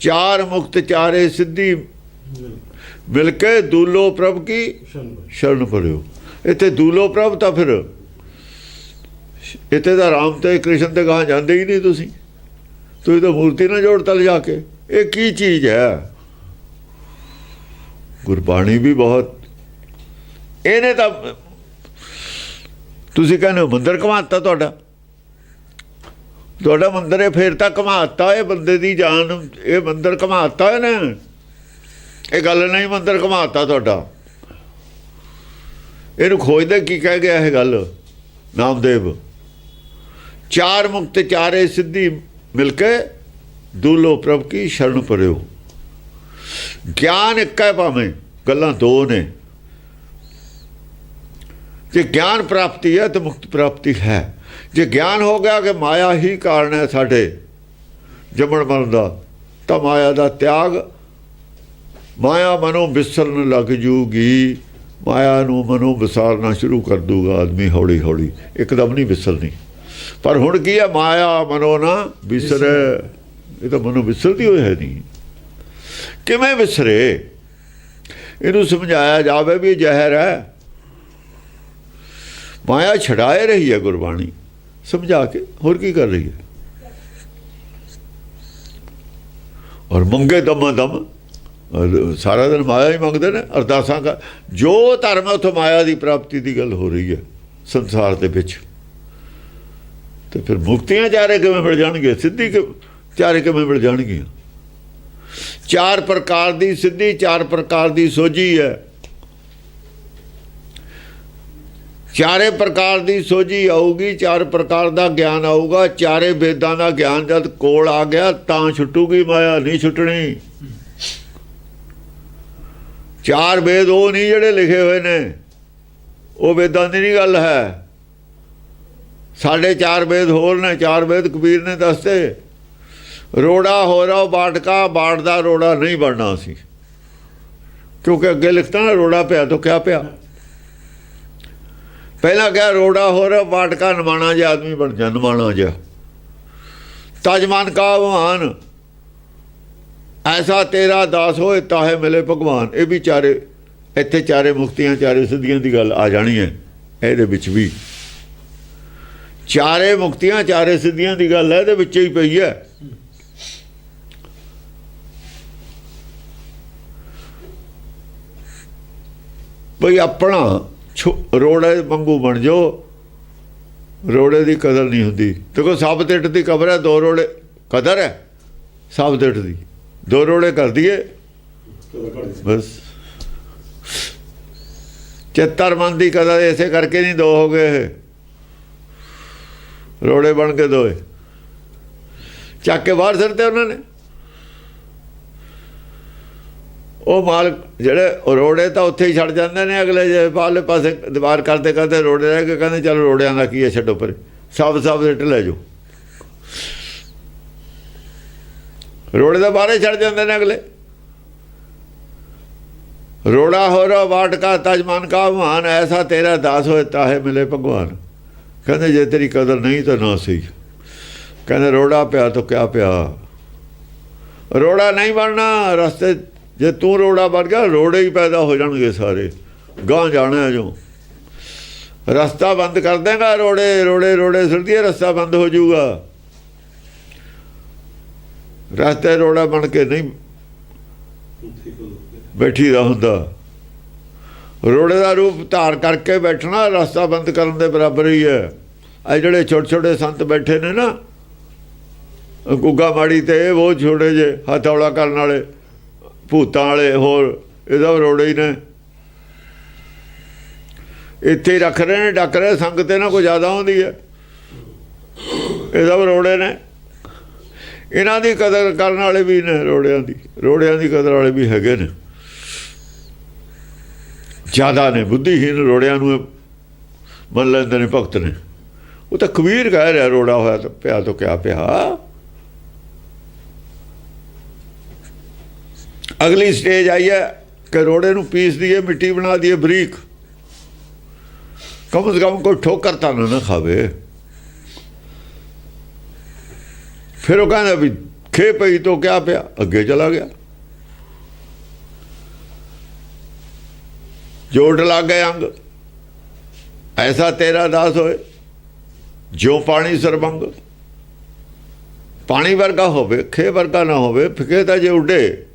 ਚਾਰ ਮੁਕਤ ਚਾਰੇ ਸਿੱਧੀ। ਮਿਲ ਕੇ ਦੂਲੋ ਪ੍ਰਭ ਕੀ? ਸ਼ਰਨ ਪਰਿਓ ਇੱਥੇ ਦੂਲੋ ਪ੍ਰਭ ਤਾਂ ਫਿਰ ਇੱਥੇ ਤਾਂ ਰਾਮ ਤੇ ਕ੍ਰਿਸ਼ਨ ਤੇ ਗਾਂ ਜਾਂਦੇ ਹੀ ਨਹੀਂ ਤੁਸੀਂ। ਤੁਸੀਂ ਤਾਂ ਮੂਰਤੀ ਨਾਲ ਜੋੜਤਾ ਲਿਜਾ ਕੇ। ਇਹ ਕੀ ਚੀਜ਼ ਹੈ? ਗੁਰਬਾਣੀ ਵੀ ਬਹੁਤ। ਇਹਨੇ ਤਾਂ ਤੁਸੀਂ ਕਹਿੰਦੇ ਹੋ ਮੰਦਰ ਘਮਾਤਾ ਤੁਹਾਡਾ। ਤੁਹਾਡਾ ਮੰਦਰ ਇਹ ਫੇਰ ਤਾਂ ਘਮਾਤਾ, ਇਹ ਬੰਦੇ ਦੀ ਜਾਨ, ਇਹ ਮੰਦਰ ਘਮਾਤਾ ਇਹਨੇ? ਇਹ ਗੱਲ ਨਹੀਂ, ਮੰਦਰ ਘਮਾਤਾ ਤੁਹਾਡਾ। ਇਹਨੂੰ ਖੋਜਦੇ, ਕੀ ਕਹਿ ਗਿਆ ਇਹ ਗੱਲ? ਨਾਮਦੇਵ। ਚਾਰ ਮੁਕਤ, ਚਾਰੇ ਸਿੱਧੀ ਮਿਲ ਕੇ ਦੂਲੋ ਪ੍ਰਭ ਕੀ ਸ਼ਰਨ ਪਰਿਓ। ਗਿਆਨ ਇੱਕ ਹੈ ਭਾਵੇਂ, ਗੱਲਾਂ ਦੋ ਨੇ। ਜੇ ਗਿਆਨ ਪ੍ਰਾਪਤੀ ਹੈ, ਤਾਂ ਮੁਕਤ ਪ੍ਰਾਪਤੀ ਹੈ। ਜੇ ਗਿਆਨ ਹੋ ਗਿਆ ਕਿ ਮਾਇਆ ਹੀ ਕਾਰਨ ਹੈ ਸਾਡੇ ਜੰਮਣ ਮਰਨ ਦਾ, ਤਾਂ ਮਾਇਆ ਦਾ ਤਿਆਗ ਮਾਇਆ ਮਨੋਂ ਵਿਸਰਨ ਲੱਗ ਜੂਗੀ, ਮਾਇਆ ਨੂੰ ਮਨੋਂ ਵਿਸਾਰਨਾ ਸ਼ੁਰੂ ਕਰ ਦੂਗਾ ਆਦਮੀ ਹੌਲੀ ਹੌਲੀ ਇੱਕਦਮ ਨਹੀਂ ਵਿਸਰਨੀ। ਪਰ ਹੁਣ ਕੀ ਹੈ, ਮਾਇਆ ਮਨੋਂ ਨਾ ਵਿਸਰੇ, ਇਹ ਤਾਂ ਮਨੋਂ ਵਿਸਰਦੀ ਹੋਈ ਹੈ ਨਹੀਂ। ਕਿਵੇਂ ਵਿਸਰੇ? ਇਹਨੂੰ ਸਮਝਾਇਆ ਜਾਵੇ ਵੀ ਇਹ ਜ਼ਹਿਰ ਹੈ। ਮਾਇਆ ਛਡਾਏ ਰਹੀ ਹੈ ਗੁਰਬਾਣੀ। ਸਮਝਾ ਕੇ ਹੋਰ ਕੀ ਕਰ ਰਹੀ ਹੈ? ਔਰ ਮੰਗੇ ਦਮ ਦਮ ਸਾਰਾ ਦਿਨ ਮਾਇਆ ਹੀ ਮੰਗਦੇ ਨੇ, ਅਰਦਾਸਾਂ ਕਰ ਜੋ ਧਰਮ ਹੈ ਉਥੋਂ ਮਾਇਆ ਦੀ ਪ੍ਰਾਪਤੀ ਦੀ ਗੱਲ ਹੋ ਰਹੀ ਹੈ, ਸੰਸਾਰ ਦੇ ਵਿੱਚ। ਤੇ ਫਿਰ ਮੁਕਤੀਆਂ ਚਾਰੇ ਕਿਵੇਂ ਮਿਲ ਜਾਣਗੇ ਸਿੱਧੀ ਚਾਰੇ ਕਿਵੇਂ ਮਿਲ ਜਾਣਗੀਆਂ? ਚਾਰ ਪ੍ਰਕਾਰ ਦੀ ਸਿੱਧੀ, ਚਾਰ ਪ੍ਰਕਾਰ ਦੀ ਸੋਝੀ ਹੈ। ਚਾਰੇ ਪ੍ਰਕਾਰ ਦੀ ਸੋਝੀ ਆਊਗੀ, ਚਾਰ ਪ੍ਰਕਾਰ ਦਾ ਗਿਆਨ ਆਊਗਾ, ਚਾਰੇ ਵੇਦਾਂ ਦਾ ਗਿਆਨ ਜਦ ਕੋਲ ਆ ਗਿਆ ਤਾਂ ਛੁੱਟੂਗੀ ਮਾਇਆ, ਨਹੀਂ ਛੁੱਟਣੀ। ਚਾਰ ਵੇਦ ਉਹ ਨਹੀਂ ਜਿਹੜੇ ਲਿਖੇ ਹੋਏ ਨੇ। ਉਹ ਵੇਦਾਂ ਦੀ ਨਹੀਂ ਗੱਲ ਹੈ। ਸਾਡੇ ਚਾਰ ਵੇਦ ਹੋਰ ਨੇ, ਚਾਰ ਵੇਦ ਕਬੀਰ ਨੇ ਦੱਸਤੇ। ਰੋੜਾ ਹੋ ਰਹਾ ਬਾਟਕਾ ਬਾੜ ਦਾ ਰੋੜਾ ਨਹੀਂ ਬਣਨਾ ਸੀ। ਕਿਉਂਕਿ ਅੱਗੇ ਲਿਖਤਾ ਨਾ, ਰੋੜਾ ਪਿਆ ਤਾਂ ਕਿਆ ਪਿਆ। ਪਹਿਲਾਂ ਕਿਹਾ ਰੋੜਾ ਹੋਰ ਰਹਾ ਬਾਟਕਾ ਨਮਾਣਾ ਜਿਹਾ ਆਦਮੀ ਬਣ ਜਾ ਨਮਾਣਾ ਜਿਹਾ। ਤਜਮਾਨ ਕਾ ਭਗਵਾਨ। ਐਸਾ ਤੇਰਾ ਦਾਸ ਹੋਏ, ਤਾਹੇ ਮਿਲੇ ਭਗਵਾਨ। ਇਹ ਵੀ ਚਾਰੇ, ਇੱਥੇ ਚਾਰੇ ਮੁਕਤੀਆਂ, ਚਾਰੇ ਸਿੱਧੀਆਂ ਦੀ ਗੱਲ ਆ ਜਾਣੀ ਹੈ। ਇਹਦੇ ਵਿੱਚ ਵੀ। ਚਾਰੇ ਮੁਕਤੀਆਂ, ਚਾਰੇ ਸਿੱਧੀਆਂ ਦੀ ਗੱਲ ਹੈ, ਇਹਦੇ ਵਿੱਚ ਹੀ ਪਈ ਹੈ। ਬਈ ਆਪਣਾ ਰੋੜੇ ਵਾਂਗੂ ਬਣ ਜਾਓ। ਰੋੜੇ ਦੀ ਕਦਰ ਨਹੀਂ ਹੁੰਦੀ। ਦੇਖੋ ਸਭ ਤੇ ਇੱਟ ਦੀ ਕਬਰ ਹੈ, ਦੋ ਰੋੜੇ। ਕਦਰ ਹੈ ਸਭ ਤੇ ਇੱਟ ਦੀ। ਦੋ ਰੋੜੇ ਕਰ ਦਈਏ। ਬਸ। ਚਿੱਤਰ ਮਨ ਦੀ ਕਦਰ ਐਸੇ ਕਰਕੇ ਨਹੀਂ, ਦੋ ਹੋ ਗਏ ਇਹ। ਰੋੜੇ ਬਣ ਕੇ ਦੋਏ। ਚੱਕ ਕੇ ਬਾਹਰ ਸਿੱਟਦੇ ਉਹਨਾਂ ਨੇ। ਉਹ ਮਾਲ ਜਿਹੜੇ ਰੋੜੇ ਤਾਂ ਉੱਥੇ ਹੀ ਛੱਡ ਜਾਂਦੇ ਨੇ, ਅਗਲੇ ਜੇ ਪਾਲੇ ਪਾਸੇ ਦੀਵਾਰ ਕਰਦੇ ਕਰਦੇ ਰੋੜੇ ਰਹਿ ਕੇ ਕਹਿੰਦੇ ਚਲ ਰੋੜਿਆਂ ਦਾ ਕੀ ਹੈ, ਛੱਡੋ ਪਰ। ਸਭ ਸਭ ਸਿੱਟ ਲੈ ਜਾਓ। ਰੋੜੇ ਦਾ ਬਾਹਰੇ ਛੱਡ ਜਾਂਦੇ ਨੇ ਅਗਲੇ। ਰੋੜਾ ਹੋ ਰਹਾ, ਵਾਟ ਕਾ ਤਜਮਾਨ ਕਾ ਭਾਨ ਐਸਾ ਤੇਰਾ ਦਾਸ ਹੋਏ ਤਾਹੇ ਮਿਲੇ ਭਗਵਾਨ। ਕਹਿੰਦੇ ਜੇ ਤੇਰੀ ਕਦਰ ਨਹੀਂ ਤਾਂ ਨਾ ਸਹੀ। ਕਹਿੰਦੇ ਰੋੜਾ ਪਿਆ ਤਾਂ ਕਿਆ ਪਿਆ। ਰੋੜਾ ਨਹੀਂ ਬਣਨਾ, ਰਸਤੇ ਜੇ ਤੂੰ ਰੋੜਾ ਬਣ ਗਿਆ, ਰੋੜੇ ਹੀ ਪੈਦਾ ਹੋ ਜਾਣਗੇ ਸਾਰੇ। ਗਾਂ ਜਾਣਾ ਜੋ। ਰਸਤਾ ਬੰਦ ਕਰ ਦੇਗਾ ਰੋੜੇ ਰੋੜੇ ਰੋੜੇ ਸੁਣਦੀਏ ਰਸਤਾ ਬੰਦ ਹੋ ਜਾਊਗਾ। ਰਸਤੇ ਰੋੜਾ ਬਣ ਕੇ ਨਹੀਂ ਬੈਠੀ ਦਾ ਹੁੰਦਾ। ਰੋੜੇ ਦਾ ਰੂਪ ਧਾਰ ਕਰਕੇ ਬੈਠਣਾ, ਰਸਤਾ ਬੰਦ ਕਰਨ ਦੇ ਬਰਾਬਰ ਹੀ ਹੈ। ਆ ਜਿਹੜੇ ਛੋਟੇ ਛੋਟੇ ਸੰਤ ਬੈਠੇ ਨੇ ਨਾ, ਗੁੱਗਾ ਮਾੜੀ ਤੇ ਇਹ ਬਹੁਤ ਛੋਟੇ ਜੇ ਹਥੌਲਾ ਕਰਨ ਵਾਲੇ। ਭੂਤਾਂ ਵਾਲੇ ਹੋਰ, ਇਹਦਾ ਰੋੜੇ ਹੀ ਨੇ। ਇੱਥੇ ਹੀ ਰੱਖ ਰਹੇ ਨੇ, ਡੱਕ ਰਹੇ, ਸੰਗਤ ਇਹਨਾਂ ਨਾ ਜ਼ਿਆਦਾ ਹੁੰਦੀ ਹੈ। ਇਹਦਾ ਰੋੜੇ ਨੇ। ਇਹਨਾਂ ਦੀ ਕਦਰ ਕਰਨ ਵਾਲੇ ਵੀ ਨੇ ਰੋੜਿਆਂ ਦੀ ਰੋੜਿਆਂ ਦੀ ਕਦਰ ਵਾਲੇ ਵੀ ਹੈਗੇ ਨੇ। ਜ਼ਿਆਦਾ ਨੇ, ਬੁੱਧੀਹੀਨ ਰੋੜਿਆਂ ਨੂੰ ਮੰਨ ਲੈਂਦੇ ਨੇ, ਭਗਤ ਨੇ। ਉਹ ਤਾਂ ਕਬੀਰ ਕਹਿ ਰਿਹਾ ਰੋੜਾ ਹੋਇਆ ਤਾਂ ਪਿਆ ਤਾਂ ਕਿਆ ਪਿਆ। ਅਗਲੀ ਸਟੇਜ ਆਈ ਹੈ ਕਿ ਰੋੜੇ ਨੂੰ ਪੀਸ ਦਈਏ ਮਿੱਟੀ ਬਣਾ ਦਈਏ ਬਰੀਕ। ਕਮ ਸੇ ਕਮ ਕੋਈ ਠੋਕਰ ਤਾਂ ਨਾ ਖਾਵੇ। ਫਿਰ ਉਹ ਕਹਿੰਦਾ ਵੀ ਖੇ ਪਈ ਤੋਂ ਕਿਆ ਪਿਆ? ਅੱਗੇ ਚਲਾ ਗਿਆ। ਜੋੜ ਲੱਗ ਗਏ ਅੰਗ। ਐਸਾ ਤੇਰਾ ਦਾਸ ਹੋਏ ਜੋ ਪਾਣੀ ਸਰਬੰਗ। ਪਾਣੀ ਵਰਗਾ ਹੋਵੇ, ਖੇ ਵਰਗਾ ਨਾ ਹੋਵੇ, ਫਿਕੇ ਤਾਂ ਜੇ ਉੱਡੇ।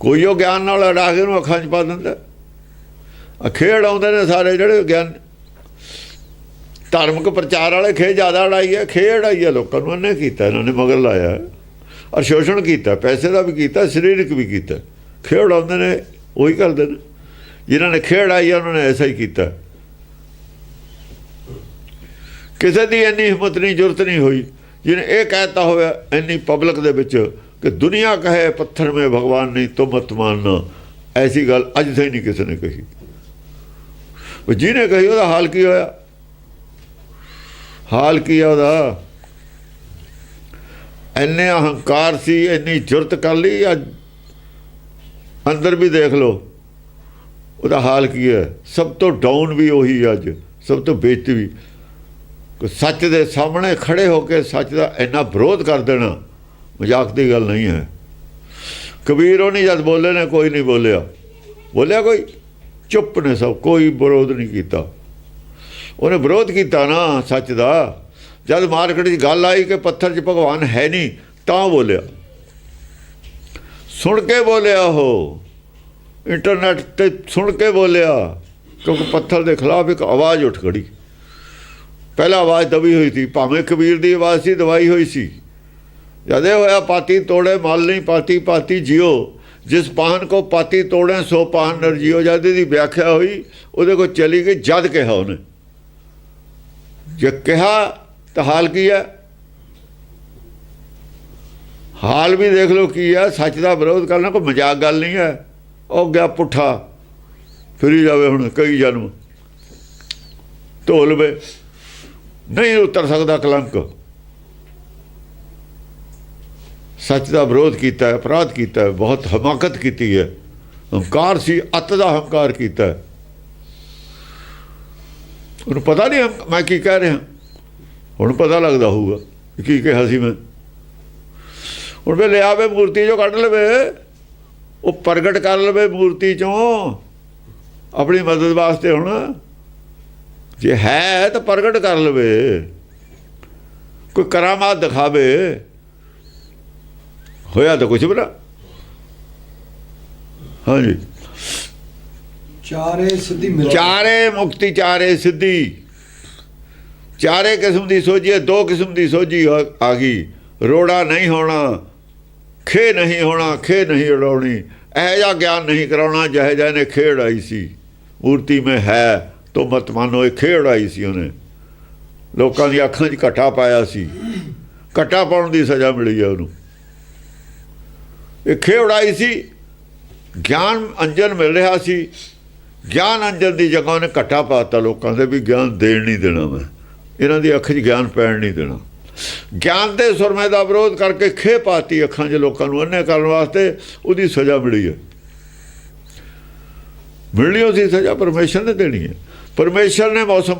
ਕੋਈ ਉਹ ਗਿਆਨ ਨਾਲ ਅੜਾ ਕੇ ਉਹਨੂੰ ਅੱਖਾਂ 'ਚ ਪਾ ਦਿੰਦਾ। ਅਖੇੜ ਆਉਂਦੇ ਨੇ ਸਾਰੇ ਜਿਹੜੇ ਗਿਆਨ। ਧਾਰਮਿਕ ਪ੍ਰਚਾਰ ਵਾਲੇ ਖੇ ਜ਼ਿਆਦਾ ਅੜਾਈ ਹੈ ਖੇ ਅੜਾਈ ਹੈ ਲੋਕਾਂ ਨੂੰ, ਇਹਨੇ ਕੀਤਾ, ਇਹਨਾਂ ਨੇ ਮਗਰ ਲਾਇਆ। ਔਰ ਸ਼ੋਸ਼ਣ ਕੀਤਾ, ਪੈਸੇ ਦਾ ਵੀ ਕੀਤਾ, ਸਰੀਰਕ ਵੀ ਕੀਤਾ। ਖੇੜ ਆਉਂਦੇ ਨੇ, ਉਹੀ ਕਰਦੇ ਨੇ। ਜਿਨ੍ਹਾਂ ਨੇ ਖੇੜ ਆਈ ਉਹਨਾਂ ਨੇ ਐਸਾ ਹੀ ਕੀਤਾ। ਕਿਸੇ ਦੀ ਇੰਨੀ ਹਿੰਮਤ ਨਹੀਂ, ਜ਼ਰੂਰਤ ਨਹੀਂ ਹੋਈ। ਜਿਹਨੇ ਇਹ ਕਹਿਤਾ ਹੋਇਆ, ਇੰਨੀ ਪਬਲਿਕ ਦੇ ਵਿੱਚ ਕਿ ਦੁਨੀਆ ਕਹੇ, ਪੱਥਰ ਮੇ ਭਗਵਾਨ ਨਹੀਂ ਤੁਮ ਮਤ ਮਾਨਣਾ ਐਸੀ ਗੱਲ ਅੱਜ ਤਾਈਂ ਨਹੀਂ ਕਿਸੇ ਨੇ ਕਹੀ। ਉਹ ਜਿਹਨੇ ਕਹੀ ਉਹਦਾ ਹਾਲ ਕੀ ਹੋਇਆ? ਹਾਲ ਕੀ ਆ ਉਹਦਾ? ਇੰਨੇ ਅਹੰਕਾਰ ਸੀ, ਇੰਨੀ ਜੁਰਤ ਕਰ ਲਈ ਅੱਜ ਅੰਦਰ ਵੀ ਦੇਖ ਲਓ, ਉਹਦਾ ਹਾਲ ਕੀ ਹੈ? ਸਭ ਤੋਂ ਡਾਊਨ ਵੀ ਉਹੀ ਅੱਜ, ਸਭ ਤੋਂ ਬੇਇੱਜ਼ਤੀ ਵੀ। ਸੱਚ ਦੇ ਸਾਹਮਣੇ ਖੜੇ ਹੋ ਕੇ ਸੱਚ ਦਾ ਇੰਨਾ ਵਿਰੋਧ ਕਰ ਦੇਣਾ। ਮਜ਼ਾਕ ਦੀ ਗੱਲ ਨਹੀਂ ਹੈ। ਕਬੀਰ ਉਹ ਨਹੀਂ ਜਦ ਬੋਲੇ ਨੇ, ਕੋਈ ਨਹੀਂ ਬੋਲਿਆ। ਬੋਲਿਆ ਕੋਈ? ਚੁੱਪ ਨੇ ਸਭ, ਕੋਈ ਵਿਰੋਧ ਨਹੀਂ ਕੀਤਾ। ਉਹਨੇ ਵਿਰੋਧ ਕੀਤਾ ਨਾ, ਸੱਚ ਦਾ। ਜਦ ਮਾਰਕੀਟ 'ਚ ਗੱਲ ਆਈ ਕਿ ਪੱਥਰ 'ਚ ਭਗਵਾਨ ਹੈ ਨਹੀਂ, ਤਾਂ ਬੋਲਿਆ। ਸੁਣ ਕੇ ਬੋਲਿਆ ਉਹ। ਇੰਟਰਨੈਟ ਤੇ ਸੁਣ ਕੇ ਬੋਲਿਆ, ਕਿਉਂਕਿ ਪੱਥਰ ਦੇ ਖਿਲਾਫ ਇੱਕ ਆਵਾਜ਼ ਉੱਠ ਖੜੀ। ਪਹਿਲਾ ਆਵਾਜ਼ ਦਬੀ ਹੋਈ ਸੀ, ਭਾਵੇਂ ਕਬੀਰ ਦੀ ਆਵਾਜ਼ ਸੀ ਦਵਾਈ ਹੋਈ ਸੀ। ਜਦੇ ਹੋਇਆ ਪਾਤੀ ਤੋੜੇ, ਮਲ ਨਹੀਂ ਪਾਤੀ ਪਾਤੀ ਜਿਉ ਜਿਸ ਪਾਹਨ ਕੋ ਪਾਤੀ ਤੋੜੇ, ਸੋ ਪਾਹਨ ਨਰ ਜਿਉ ਜਦ ਦੀ ਵਿਆਖਿਆ ਹੋਈ, ਉਹਦੇ ਕੋ ਚਲੀ ਗਈ ਜਦ ਕਿਹਾ ਉਹਨੇ। ਜੇ ਕਿਹਾ, ਤਾਂ ਹਾਲ ਕੀ ਹੈ? ਹਾਲ ਵੀ ਦੇਖ ਲਓ ਕੀ ਹੈ, ਸੱਚ ਦਾ ਵਿਰੋਧ ਕਰਨਾ ਕੋਈ ਮਜ਼ਾਕ ਗੱਲ ਨਹੀਂ ਹੈ। ਉਹ ਗਿਆ ਪੁੱਠਾ, ਫਿਰੀ ਜਾਵੇ ਹੁਣ ਕਈ ਜਨਮ। ਢੋਲਵੇ ਨਹੀਂ ਉਤਰ ਸਕਦਾ ਕਲੰਕ। ਸੱਚ ਦਾ ਵਿਰੋਧ ਕੀਤਾ ਹੈ, ਅਪਰਾਧ ਕੀਤਾ ਹੈ, ਬਹੁਤ ਹਮਾਕਤ ਕੀਤੀ ਹੈ। ਹੰਕਾਰ ਸੀ, ਅਤ ਦਾ ਹੰਕਾਰ ਕੀਤਾ ਹੈ। ਉਹਨੂੰ ਪਤਾ ਨਹੀਂ ਹਮ- ਮੈਂ ਕੀ ਕਹਿ ਰਿਹਾ। ਹੁਣ ਪਤਾ ਲੱਗਦਾ ਹੋਊਗਾ ਕੀ ਕਿਹਾ ਸੀ ਮੈਂ। ਹੁਣ ਵੇ ਲਿਆਵੇ ਮੂਰਤੀ ਜੋ ਕੱਢ ਲਵੇ। ਉਹ ਪ੍ਰਗਟ ਕਰ ਲਵੇ ਮੂਰਤੀ ਚੋਂ। ਆਪਣੀ ਮਦਦ ਵਾਸਤੇ ਹੁਣ। ਜੇ ਹੈ ਤਾਂ ਪ੍ਰਗਟ ਕਰ ਲਵੇ। ਕੋਈ ਕਰਾਮਾਤ ਦਿਖਾਵੇ। ਹੋਇਆ ਤਾਂ ਕੁਝ ਬਣਾ। ਹਾਂਜੀ। ਚਾਰੇ ਸਿੱਧੀ ਮਿਲ। ਚਾਰੇ ਮੁਕਤੀ ਚਾਰੇ ਸਿੱਧੀ। ਚਾਰੇ ਕਿਸਮ ਦੀ ਸੋਝੀ ਹੈ ਦੋ ਕਿਸਮ ਦੀ ਸੋਝੀ ਆ ਗਈ। ਰੋੜਾ ਨਹੀਂ ਹੋਣਾ ਖੇ ਨਹੀਂ ਹੋਣਾ ਖੇ ਨਹੀਂ ਉਡਾਉਣੀ। ਇਹ ਜਿਹਾ ਗਿਆਨ ਨਹੀਂ ਕਰਾਉਣਾ ਜਿਹੇ ਜਿਹੇ ਨੇ ਖੇੜ ਆਈ ਸੀ। ਮੂਰਤੀ ਮੇ ਹੈ ਤੋ ਮਤ ਮਾਨੋ ਇਹ ਖੇੜ ਆਈ ਸੀ ਉਹਨੇ। ਲੋਕਾਂ ਦੀ ਅੱਖਾਂ 'ਚ ਘਟਾ ਪਾਇਆ ਸੀ। ਘਟਾ ਪਾਉਣ ਦੀ ਸਜ਼ਾ ਮਿਲੀ ਹੈ ਉਹਨੂੰ। ਇਹ ਖੇੜ ਆਈ ਸੀ। ਗਿਆਨ ਅੰਜਨ ਮਿਲ ਰਿਹਾ ਸੀ। ਗਿਆਨ ਅੰਜਨ ਦੀ ਜਗ੍ਹਾ ਉਹਨੇ ਘਟਾ ਪਾਤਾ ਲੋਕਾਂ ਦੇ ਵੀ ਗਿਆਨ ਦੇਣ ਨਹੀਂ ਦੇਣਾ ਮੈਂ। ਇਹਨਾਂ ਦੀ ਅੱਖ 'ਚ ਗਿਆਨ ਪੈਣ ਨਹੀਂ ਦੇਣਾ। ਗਿਆਨ ਦੇ ਸੁਰਮੇ ਦਾ ਵਿਰੋਧ ਕਰਕੇ ਖੇ ਪਾਤੀ ਅੱਖਾਂ 'ਚ ਲੋਕਾਂ ਨੂੰ। ਅੰਨੇ ਕਰਨ ਵਾਸਤੇ ਉਹਦੀ ਸਜ਼ਾ ਮਿਲੀ ਹੈ। ਮਿਲਣੀ ਉਹਦੀ ਸਜ਼ਾ, ਪਰਮੇਸ਼ਰ ਨੇ ਦੇਣੀ ਹੈ। ਪਰਮੇਸ਼ਰ ਨੇ ਮੌਸਮ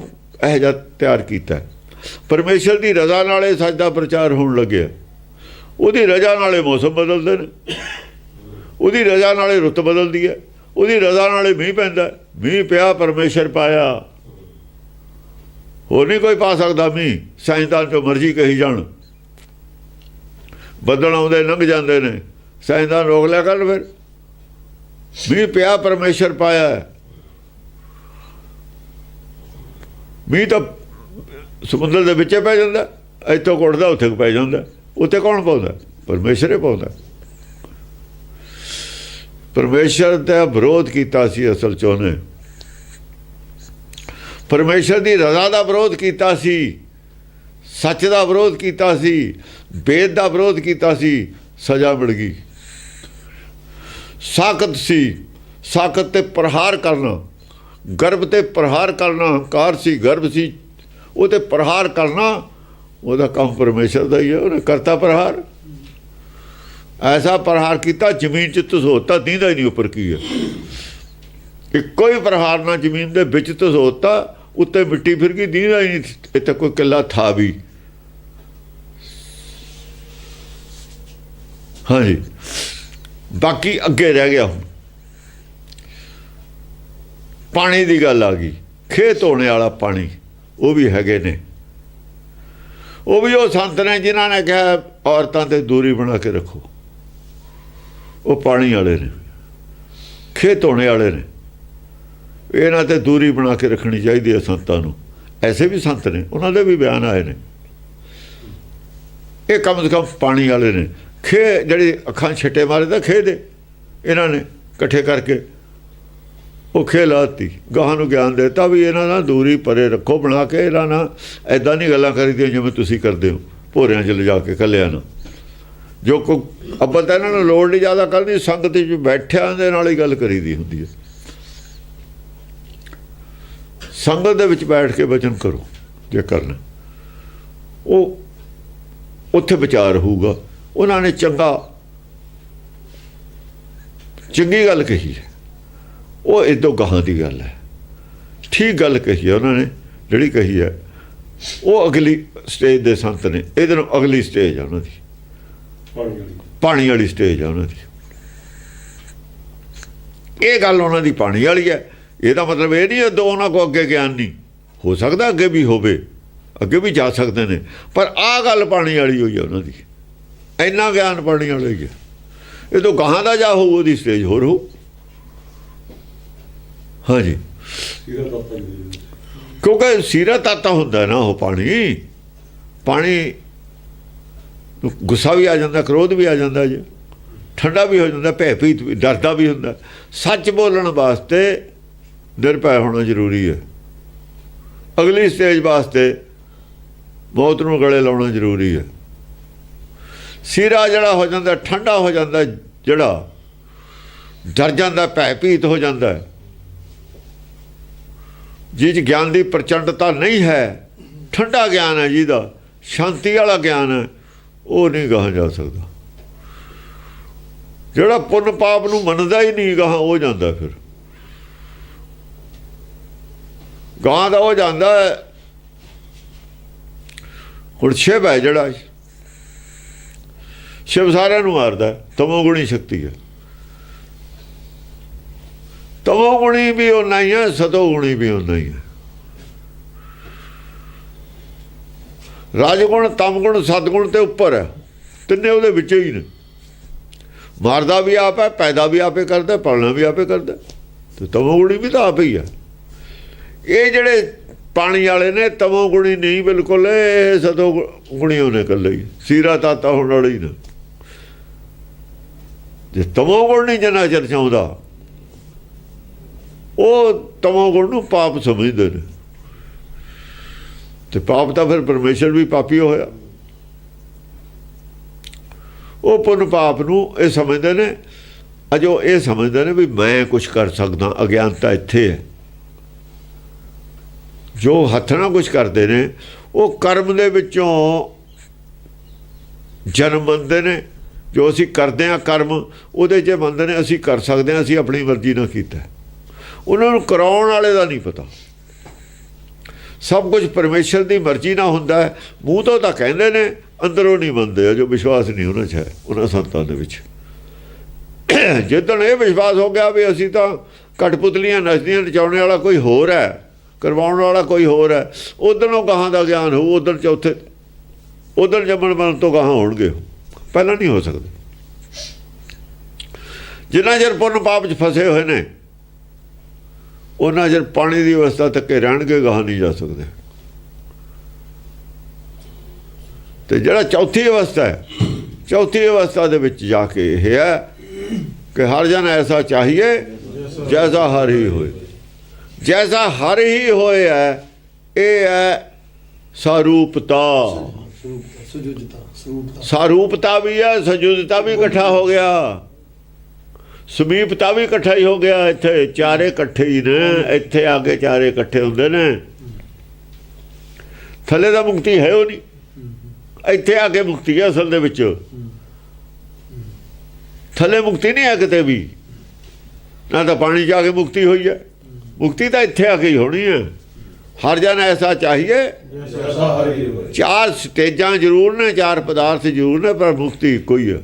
ਇਹ ਜਿਹਾ ਤਿਆਰ ਕੀਤਾ ਹੈ। ਪਰਮੇਸ਼ਰ ਦੀ ਰਜ਼ਾ ਨਾਲ ਇਹ ਸੱਚ ਦਾ ਪ੍ਰਚਾਰ ਹੋਣ ਲੱਗਿਆ ਉਹਦੀ ਰਜ਼ਾ ਨਾਲੇ ਮੌਸਮ ਬਦਲਦੇ ਨੇ। ਉਹਦੀ ਰਜ਼ਾ ਨਾਲੇ ਰੁੱਤ ਬਦਲਦੀ ਹੈ। ਉਹਦੀ ਰਜ਼ਾ ਨਾਲੇ ਮੀਂਹ ਪੈਂਦਾ ਮੀਂਹ ਪਿਆ, ਪਰਮੇਸ਼ਰ ਪਾਇਆ। ਹੋਰ ਨਹੀਂ ਕੋਈ ਪਾ ਸਕਦਾ ਮੀਂਹ। ਸਾਇੰਸਦਾਨ ਜੋ ਮਰਜ਼ੀ ਕਹੀ ਜਾਣ। ਬੱਦਲ ਆਉਂਦੇ, ਲੰਘ ਜਾਂਦੇ ਨੇ। ਸਾਇੰਸਦਾਨ ਰੋਕ ਲਿਆ ਕਰ ਫਿਰ। ਮੀਂਹ ਪਿਆ, ਪਰਮੇਸ਼ਰ ਪਾਇਆ ਮੀਂਹ ਤਾਂ ਸਮੁੰਦਰ ਦੇ ਵਿੱਚ ਪੈ ਜਾਂਦਾ। ਇੱਥੋਂ ਘੁੱਟਦਾ, ਉੱਥੇ ਕੁ ਪੈ ਜਾਂਦਾ। ਉੱਥੇ ਕੌਣ ਪਾਉਂਦਾ? ਪਰਮੇਸ਼ਰ ਹੀ ਪਾਉਂਦਾ। ਪਰਮੇਸ਼ਰ ਦਾ ਵਿਰੋਧ ਕੀਤਾ ਸੀ ਅਸਲ ਚ ਉਹਨੇ। ਪਰਮੇਸ਼ਰ ਦੀ ਰਜ਼ਾ ਦਾ ਵਿਰੋਧ ਕੀਤਾ ਸੀ। ਸੱਚ ਦਾ ਵਿਰੋਧ ਕੀਤਾ ਸੀ। ਵੇਦ ਦਾ ਵਿਰੋਧ ਕੀਤਾ ਸੀ। ਸਜ਼ਾ ਮਿਲ ਗਈ। ਸਾਖਤ ਸੀ। ਸਾਖਤ ਤੇ ਪ੍ਰਹਾਰ ਕਰਨਾ। ਗਰਭ ਤੇ ਪ੍ਰਹਾਰ ਕਰਨਾ ਹੰਕਾਰ ਸੀ। ਗਰਭ ਸੀ। ਉਹ ਤੇ ਪ੍ਰਹਾਰ ਕਰਨਾ ਉਹਦਾ ਕੰਮ ਪਰਮੇਸ਼ਰ ਦਾ ਹੀ ਹੈ, ਉਹਨੇ ਕਰਤਾ ਪ੍ਰਹਾਰ। ਐਸਾ ਪ੍ਰਹਾਰ ਕੀਤਾ, ਜ਼ਮੀਨ 'ਚ ਤਸੋਤਾ ਦੀਂਦਾ ਹੀ ਨਹੀਂ ਉੱਪਰ ਕੀ ਹੈ। ਇੱਕੋ ਹੀ ਪ੍ਰਹਾਰ ਨਾਲ ਜ਼ਮੀਨ ਦੇ ਵਿੱਚ ਤਸੋਤਾ ਉੱਤੇ ਮਿੱਟੀ ਫਿਰ ਗਈ ਦੀਂਦਾ ਹੀ ਨਹੀਂ, ਇੱਥੇ ਕੋਈ ਕਿੱਲਾ ਥਾ ਵੀ। ਹਾਂਜੀ। ਬਾਕੀ ਅੱਗੇ ਰਹਿ ਗਿਆ ਹੁਣ। ਪਾਣੀ ਦੀ ਗੱਲ ਆ ਗਈ। ਖੇਤ ਧੋਣੇ ਵਾਲਾ ਪਾਣੀ, ਉਹ ਵੀ ਹੈਗੇ ਨੇ। ਉਹ ਵੀ ਉਹ ਸੰਤ ਨੇ ਜਿਨ੍ਹਾਂ ਨੇ ਕਿਹਾ, ਔਰਤਾਂ ਤੇ ਦੂਰੀ ਬਣਾ ਕੇ ਰੱਖੋ। ਉਹ ਪਾਣੀ ਵਾਲੇ ਨੇ, ਖੇਤ ਧੋਣੇ ਵਾਲੇ ਨੇ। ਇਹਨਾਂ ਤੇ ਦੂਰੀ ਬਣਾ ਕੇ ਰੱਖਣੀ ਚਾਹੀਦੀ ਹੈ ਸੰਤਾਂ ਨੂੰ। ਐਸੇ ਵੀ ਸੰਤ ਨੇ, ਉਹਨਾਂ ਦੇ ਵੀ ਬਿਆਨ ਆਏ ਨੇ। ਇਹ ਕਮ ਸੇ ਕਮ ਪਾਣੀ ਵਾਲੇ ਨੇ। ਖੇ ਜਿਹੜੀ ਅੱਖਾਂ ਛਿੱਟੇ ਮਾਰੇ ਤਾਂ ਖੇ ਦੇ। ਇਹਨਾਂ ਨੇ ਇਕੱਠੇ ਕਰਕੇ ਉਹ ਖੇ ਲਾਤੀ ਗਾਹਾਂ ਨੂੰ ਗਿਆਨ ਦਿੱਤਾ ਵੀ ਇਹਨਾਂ ਨਾਲ ਦੂਰੀ ਪਰੇ ਰੱਖੋ, ਬਣਾ ਕੇ ਇਹਨਾਂ ਨਾਲ ਐਦਾਂ ਨਹੀਂ ਗੱਲਾਂ ਕਰੀਦੀਆਂ ਜਿਵੇਂ ਤੁਸੀਂ ਕਰਦੇ ਹੋ, ਭੋਰਿਆਂ 'ਚ ਲਿਜਾ ਕੇ ਕੱਲਿਆਂ ਨੂੰ। ਜੋ ਕੋ ਅੱਬਲ ਤਾਂ ਇਹਨਾਂ ਨੂੰ ਲੋੜ ਨਹੀਂ ਜ਼ਿਆਦਾ ਕਰਨੀ ਸੰਗਤ 'ਚ ਬੈਠਿਆਂ ਦੇ ਨਾਲ ਹੀ ਗੱਲ ਕਰੀਦੀ ਹੁੰਦੀ ਹੈ। ਸੰਗਤ ਦੇ ਵਿੱਚ ਬੈਠ ਕੇ ਬਚਨ ਕਰੋ, ਜੇ ਕਰਨਾ। ਉਹ ਉੱਥੇ ਵਿਚਾਰ ਹੋਊਗਾ, ਉਹਨਾਂ ਨੇ ਚੰਗਾ, ਚੰਗੀ ਗੱਲ ਕਹੀ ਹੈ। ਉਹ ਇਦੋਂ ਗਾਹਾਂ ਦੀ ਗੱਲ ਹੈ। ਠੀਕ ਗੱਲ ਕਹੀ ਹੈ ਉਹਨਾਂ ਨੇ ਜਿਹੜੀ ਕਹੀ ਹੈ। ਉਹ ਅਗਲੀ ਸਟੇਜ ਦੇ ਸੰਤ ਨੇ ਇਹਦੇ ਨੂੰ ਅਗਲੀ ਸਟੇਜ ਹੈ ਉਹਨਾਂ ਦੀ। ਪਾਣੀ ਵਾਲੀ। ਸਟੇਜ ਹੈ ਉਹਨਾਂ ਦੀ। ਇਹ ਗੱਲ ਉਹਨਾਂ ਦੀ ਪਾਣੀ ਵਾਲੀ ਹੈ। ਇਹਦਾ ਮਤਲਬ ਇਹ ਨਹੀਂ ਦੋ ਉਹਨਾਂ ਕੋ ਅੱਗੇ ਗਿਆਨ ਨਹੀਂ। ਹੋ ਸਕਦਾ ਅੱਗੇ ਵੀ ਹੋਵੇ ਅੱਗੇ ਵੀ ਜਾ ਸਕਦੇ ਨੇ। ਪਰ ਆਹ ਗੱਲ ਪਾਣੀ ਵਾਲੀ ਹੋਈ ਹੈ ਉਹਨਾਂ ਦੀ। ਇੰਨਾ ਗਿਆਨ ਪਾਣੀ ਵਾਲਾ ਹੀ। ਹੈ ਇਹ ਤੋਂ ਗਾਹਾਂ ਦਾ ਜਾ ਹੋਊ ਉਹਦੀ ਸਟੇਜ ਹੋਰ ਹੋ ਹਾਂਜੀ। ਕਿਉਂਕਿ ਸੀਰਾ ਆਤਾ ਹੁੰਦਾ ਨਾ ਉਹ ਪਾਣੀ। ਪਾਣੀ ਗੁੱਸਾ ਵੀ ਆ ਜਾਂਦਾ, ਕ੍ਰੋਧ ਵੀ ਆ ਜਾਂਦਾ ਜੀ। ਠੰਡਾ ਵੀ ਹੋ ਜਾਂਦਾ, ਭੈ ਭੀਤ ਵੀ, ਡਰਦਾ ਵੀ ਹੁੰਦਾ। ਸੱਚ ਬੋਲਣ ਵਾਸਤੇ ਨਿਰਭੈ ਹੋਣਾ ਜ਼ਰੂਰੀ ਹੈ। ਅਗਲੀ ਸਟੇਜ ਵਾਸਤੇ ਮੌਤ ਨੂੰ ਗਲੇ ਲਾਉਣਾ ਜ਼ਰੂਰੀ ਹੈ। ਸੀਰਾ ਜਿਹੜਾ ਹੋ ਜਾਂਦਾ, ਠੰਡਾ ਹੋ ਜਾਂਦਾ, ਜਿਹੜਾ ਡਰ ਜਾਂਦਾ, ਭੈ ਭੀਤ ਹੋ ਜਾਂਦਾ ਹੈ ਗਿਆਨ ਦੀ ਪ੍ਰਚੰਡਤਾ ਨਹੀਂ ਹੈ, ਠੰਡਾ ਗਿਆਨ ਹੈ ਜਿਹਦਾ, ਸ਼ਾਂਤੀ ਵਾਲਾ ਗਿਆਨ ਹੈ, ਉਹ ਨਹੀਂ ਗਾਹ ਜਾ ਸਕਦਾ। ਜਿਹੜਾ ਪੁੰਨ ਪਾਪ ਨੂੰ ਮੰਨਦਾ ਹੀ ਨਹੀਂ ਗਾਹ, ਉਹ ਜਾਂਦਾ ਫਿਰ। ਗਾਹ ਦਾ ਉਹ ਜਾਂਦਾ ਹੁਣ ਸ਼ਿਵ ਹੈ ਜਿਹੜਾ, ਸ਼ਿਵ ਸਾਰਿਆਂ ਨੂੰ ਮਾਰਦਾ ਤਮੋ ਗੁਣੀ ਸ਼ਕਤੀ ਹੈ ਤਮੋ ਗੁਣੀ ਵੀ ਉਹ ਹੀ ਹੈ ਸਤੋ ਗੁਣੀ ਵੀ ਉਹ ਹੀ ਹੈ ਰਾਜਗੁਣ, ਤਮਗੁਣ ਸਤਗੁਣ ਤੇ ਉੱਪਰ ਹੈ ਤਿੰਨੇ ਉਹਦੇ ਵਿੱਚ ਹੀ ਨੇ। ਮਾਰਦਾ ਵੀ ਆਪ ਹੈ, ਪੈਦਾ ਵੀ ਆਪੇ ਕਰਦਾ, ਪਾਲਣਾ ਵੀ ਆਪੇ ਕਰਦਾ। ਤੇ ਤਮੋ ਗੁਣੀ ਵੀ ਤਾਂ ਆਪ ਹੀ ਹੈ ਇਹ ਜਿਹੜੇ ਪਾਣੀ ਵਾਲੇ ਨੇ, ਤਮੋ ਗੁਣੀ ਨਹੀਂ ਬਿਲਕੁਲ, ਇਹ ਸਤੋ ਗੁਣੀ ਉਹਨੇ ਕੱਲੇ ਹੀ। ਸੀਰਾ ਤਾਤਾ ਹੋਣ ਵਾਲੀ ਨਾ। ਜੇ ਤਮੋ ਗੁਣ ਨਹੀਂ ਜਨਾ ਚਰ ਚਾਹੁੰਦਾ ਉਹ ਤਮੋ ਗੁਣ ਨੂੰ ਪਾਪ ਸਮਝਦੇ ਨੇ। ਤੇ ਪਾਪ ਤਾਂ ਫਿਰ ਪਰਮੇਸ਼ਰ ਵੀ ਪਾਪੀ ਹੋਇਆ। ਉਹ ਪੁੰਨ ਪਾਪ ਨੂੰ ਇਹ ਸਮਝਦੇ ਨੇ। ਅਜੋ ਇਹ ਸਮਝਦੇ ਨੇ ਵੀ ਮੈਂ ਕੁਝ ਕਰ ਸਕਦਾ ਅਗਿਆਨਤਾ ਇੱਥੇ ਹੈ। ਜੋ ਹੱਥ ਨਾਲ ਕੁਝ ਕਰਦੇ ਨੇ, ਉਹ ਕਰਮ ਦੇ ਵਿੱਚੋਂ ਜਨਮ ਮੰਨਦੇ ਨੇ। ਜੋ ਅਸੀਂ ਕਰਦੇ ਆ ਕਰਮ, ਉਹਦੇ 'ਚ ਮੰਨਦੇ ਨੇ, ਅਸੀਂ ਕਰ ਸਕਦੇ ਆ ਅਸੀਂ ਆਪਣੀ ਮਰਜ਼ੀ ਨਾਲ ਕੀਤਾ। ਉਹਨਾਂ ਨੂੰ ਕਰਾਉਣ ਵਾਲੇ ਦਾ ਨਹੀਂ ਪਤਾ। ਸਭ ਕੁਝ ਪਰਮੇਸ਼ਰ ਦੀ ਮਰਜ਼ੀ ਨਾਲ ਹੁੰਦਾ ਹੈ। ਮੂੰਹ ਤੋਂ ਤਾਂ ਕਹਿੰਦੇ ਨੇ, ਅੰਦਰੋਂ ਨਹੀਂ ਮੰਨਦੇ ਜੋ ਵਿਸ਼ਵਾਸ ਨਹੀਂ ਉਹਨਾਂ 'ਚ ਹੈ, ਉਹਨਾਂ ਸੰਤਾਂ ਦੇ ਵਿੱਚ। ਜਿੱਦਣ ਇਹ ਵਿਸ਼ਵਾਸ ਹੋ ਗਿਆ ਵੀ ਅਸੀਂ ਤਾਂ ਕਟਪੁਤਲੀਆਂ ਨੱਚਦੀਆਂ ਨਚਾਉਣ ਵਾਲਾ ਕੋਈ ਹੋਰ ਹੈ, ਕਰਵਾਉਣ ਵਾਲਾ ਕੋਈ ਹੋਰ ਹੈ ਉਦੋਂ ਗਾਹਾਂ ਦਾ ਗਿਆਨ ਹੋਊ ਉਦੋਂ ਚੌਥੇ ਉਦੋਂ ਜੰਮਣ ਮਰਨ ਤੋਂ ਗਾਹਾਂ ਹੋਣਗੇ ਪਹਿਲਾਂ ਨਹੀਂ ਹੋ ਸਕਦੇ। ਜਿੰਨਾ ਚਿਰ ਪੁੰਨ ਪਾਪ 'ਚ ਫਸੇ ਹੋਏ ਨੇ ਉਹਨਾਂ ਚਿਰ ਪਾਣੀ ਦੀ ਅਵਸਥਾ ਤੱਕ ਰਹਿਣਗੇ ਗਾਹਾਂ ਨਹੀਂ ਜਾ ਸਕਦੇ। ਤੇ ਜਿਹੜਾ ਚੌਥੀ ਅਵਸਥਾ ਹੈ ਚੌਥੀ ਅਵਸਥਾ ਦੇ ਵਿੱਚ ਜਾ ਕੇ ਇਹ ਹੈ ਕਿ ਹਰ ਜਨ ਐਸਾ ਚਾਹੀਏ ਜੈਸਾ ਹਰ ਹੀ ਹੋਏ। ਜੈਸਾ ਹਰ ਹੀ ਹੋਏ ਹੈ ਇਹ ਹੈ ਸਰੂਪਤਾ। ਸਰੂਪਤਾ। ਸਰੂਪਤਾ ਵੀ ਹੈ ਸਜੁਦਤਾ ਵੀ ਇਕੱਠਾ ਹੋ ਗਿਆ। ਸਮੀਪਤਾ ਵੀ ਇਕੱਠਾ ਹੀ ਹੋ ਗਿਆ ਇੱਥੇ ਚਾਰੇ ਇਕੱਠੇ ਹੀ ਨੇ ਇੱਥੇ ਆ ਕੇ ਚਾਰੇ ਇਕੱਠੇ ਹੁੰਦੇ ਨੇ। ਥੱਲੇ ਦਾ ਮੁਕਤੀ ਹੈ ਉਹ ਨਹੀਂ। ਇੱਥੇ ਆ ਕੇ ਮੁਕਤੀ ਹੈ ਅਸਲ ਦੇ ਵਿੱਚ। ਥੱਲੇ ਮੁਕਤੀ ਨਹੀਂ ਹੈ ਕਿਤੇ ਵੀ। ਨਾ ਤਾਂ ਪਾਣੀ ਜਾ ਕੇ ਮੁਕਤੀ ਹੋਈ ਹੈ। ਮੁਕਤੀ ਤਾਂ ਇੱਥੇ ਆ ਕੇ ਹੀ ਹੋਣੀ ਹੈ। ਹਰ ਜਨ ਐਸਾ ਚਾਹੀਏ। ਜੈਸਾ ਹਰੀ ਹੋਏ। ਚਾਰ ਸਟੇਜਾਂ ਜ਼ਰੂਰ ਨੇ ਚਾਰ ਪਦਾਰਥ ਜ਼ਰੂਰ ਨੇ ਪਰ ਮੁਕਤੀ ਇੱਕੋ ਹੀ ਹੈ।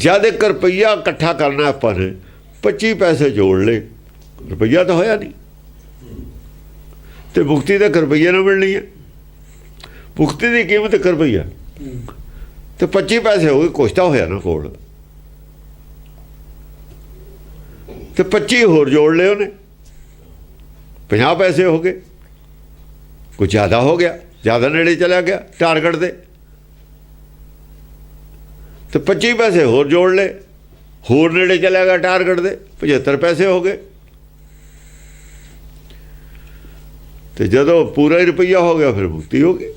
ਜਦ ਇੱਕ ਰੁਪਈਆ ਇਕੱਠਾ ਕਰਨਾ ਆਪਾਂ ਨੇ 25 ਪੈਸੇ ਜੋੜ ਲਏ। ਰੁਪਈਆ ਤਾਂ ਹੋਇਆ ਨਹੀਂ। ਤੇ ਮੁਕਤੀ ਤਾਂ ਇੱਕ ਰੁਪਈਏ ਮਿਲਣੀ ਹੈ। ਮੁਕਤੀ ਦੀ ਕੀਮਤ ਇੱਕ ਰੁਪਈਆ। ਤੇ 25 ਪੈਸੇ ਹੋ ਗਏ, ਕੁਛ ਤਾਂ ਹੋਇਆ ਨਾ ਕੋਲ। ਤੇ 25 ਹੋਰ ਜੋੜ ਲਏ ਉਹਨੇ। 50 ਪੈਸੇ ਹੋ ਗਏ। ਕੁਝ ਜ਼ਿਆਦਾ ਹੋ ਗਿਆ, ਜ਼ਿਆਦਾ ਨੇੜੇ ਚਲਾ ਗਿਆ, ਟਾਰਗੇਟ ਦੇ ਤੇ 25 ਪੈਸੇ ਹੋਰ ਜੋੜ ਲਏ ਹੋਰ ਨੇੜੇ ਚਲਾ ਗਿਆ ਟਾਰਗੇਟ ਦੇ 75 ਪੈਸੇ ਹੋ ਗਏ। ਤੇ ਜਦੋਂ ਪੂਰਾ ਹੀ ਰੁਪਈਆ ਹੋ ਗਿਆ ਫਿਰ ਮੁਕਤੀ ਹੋ ਗਈ।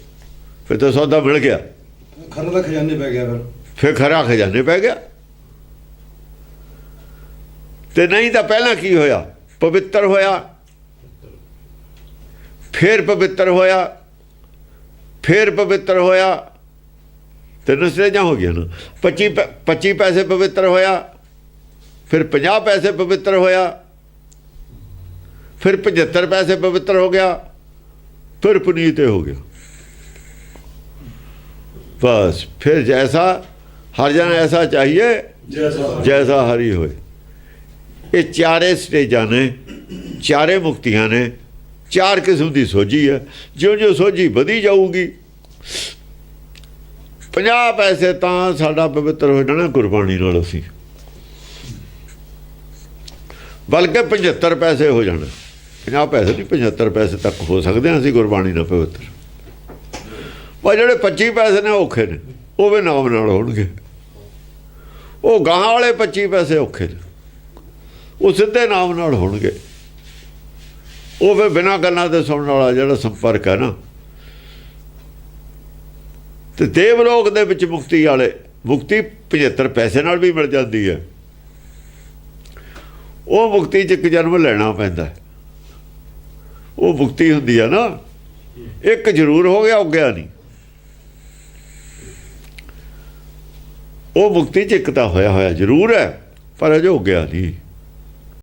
ਫਿਰ ਤਾਂ ਸੌਦਾ ਮਿਲ ਗਿਆ। ਖਰਾ ਦਾ ਖਜ਼ਾਨੇ ਪੈ ਗਿਆ ਫਿਰ। ਫਿਰ ਖਰਾ ਖਜ਼ਾਨੇ ਪੈ ਗਿਆ। ਤੇ ਨਹੀਂ ਤਾਂ ਪਹਿਲਾਂ ਕੀ ਹੋਇਆ? ਪਵਿੱਤਰ ਹੋਇਆ। ਫਿਰ ਪਵਿੱਤਰ ਹੋਇਆ। ਫਿਰ ਪਵਿੱਤਰ ਹੋਇਆ। ਤਿੰਨ ਸਟੇਜਾਂ ਹੋ ਗਈਆਂ ਨਾ? 25 25 ਪੈਸੇ ਪਵਿੱਤਰ ਹੋਇਆ ਫਿਰ 50 ਪੈਸੇ ਪਵਿੱਤਰ ਹੋਇਆ ਫਿਰ 75 ਪੈਸੇ ਪਵਿੱਤਰ ਹੋ ਗਿਆ ਫਿਰ ਪੁਨੀਤ ਹੋ ਗਿਆ। ਬਸ ਫਿਰ ਜੈਸਾ ਹਰ ਜਨ ਐਸਾ ਚਾਹੀਏ ਜੈਸਾ ਜੈਸਾ ਹਰੀ ਹੋਏ। ਇਹ ਚਾਰੇ ਸਟੇਜਾਂ ਨੇ ਚਾਰੇ ਮੁਕਤੀਆਂ ਨੇ ਚਾਰ ਕਿਸਮ ਦੀ ਸੋਝੀ ਹੈ। ਜਿਉਂ ਜਿਉਂ ਸੋਝੀ ਵਧੀ ਜਾਊਗੀ 50 ਪੈਸੇ ਤਾਂ ਸਾਡਾ ਪਵਿੱਤਰ ਹੋ ਜਾਣਾ ਗੁਰਬਾਣੀ ਨਾਲ ਅਸੀਂ। ਬਲਕਿ 75 ਪੈਸੇ ਹੋ ਜਾਣਾ। 50 ਪੈਸੇ ਨਹੀਂ 75 ਪੈਸੇ ਤੱਕ ਹੋ ਸਕਦੇ ਹਾਂ ਅਸੀਂ ਗੁਰਬਾਣੀ ਨਾਲ ਪਵਿੱਤਰ। ਪਰ ਜਿਹੜੇ 25 ਪੈਸੇ ਨੇ ਉਹ ਔਖੇ ਨੇ, ਉਹ ਵੀ ਨਾਮ ਨਾਲ ਹੋਣਗੇ। ਉਹ ਗਾਹਾਂ ਵਾਲੇ 25 ਪੈਸੇ ਔਖੇ ਨੇ। ਉਹ ਸਿੱਧੇ ਨਾਮ ਨਾਲ ਹੋਣਗੇ। ਉਹ ਵੀ ਬਿਨਾਂ ਗੱਲਾਂ ਦੇ ਸੁਣਨ ਵਾਲਾ ਜਿਹੜਾ ਸੰਪਰਕ ਹੈ ਨਾ ਤੇ ਦੇਵਲੋਕ ਦੇ ਵਿੱਚ ਮੁਕਤੀ ਵਾਲੇ, ਮੁਕਤੀ 75 ਪੈਸੇ ਨਾਲ ਵੀ ਮਿਲ ਜਾਂਦੀ ਹੈ। ਉਹ ਮੁਕਤੀ 'ਚ ਇੱਕ ਜਨਮ ਲੈਣਾ ਪੈਂਦਾ ਉਹ ਮੁਕਤੀ ਹੁੰਦੀ ਹੈ ਨਾ। ਇੱਕ ਜ਼ਰੂਰ ਹੋ ਗਿਆ, ਉੱਗਿਆ ਨਹੀਂ। ਉਹ ਮੁਕਤੀ 'ਚ ਇੱਕ ਤਾਂ ਹੋਇਆ ਹੋਇਆ ਜ਼ਰੂਰ ਹੈ, ਪਰ ਅਜੇ ਉੱਗਿਆ ਨਹੀਂ।